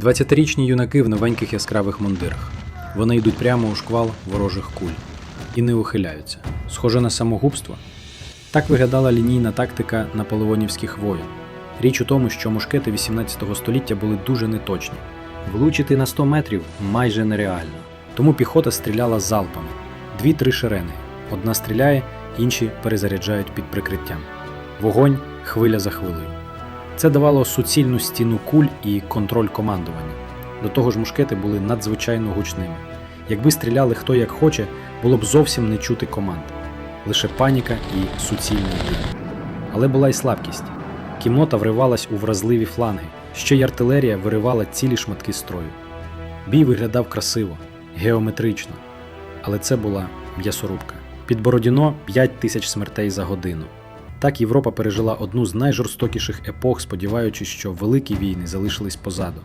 20-річні юнаки в новеньких яскравих мундирах. Вони йдуть прямо у шквал ворожих куль і не ухиляються. Схоже на самогубство. Так виглядала лінійна тактика наполеонівських воєн. Річ у тому, що мушкети 18 століття були дуже неточні. Влучити на 100 метрів майже нереально. Тому піхота стріляла залпами: дві-три шерени. Одна стріляє, інші перезаряджають під прикриттям. Вогонь хвиля за хвилею. Це давало суцільну стіну куль і контроль командування. До того ж, мушкети були надзвичайно гучними. Якби стріляли хто як хоче, було б зовсім не чути команд, лише паніка і суцільний дим. Але була й слабкість. Кімнота вривалась у вразливі фланги, ще й артилерія виривала цілі шматки строю. Бій виглядав красиво, геометрично, але це була м'ясорубка. Під Бородіно 5 тисяч смертей за годину. Так Європа пережила одну з найжорстокіших епох, сподіваючись, що великі війни залишились позаду.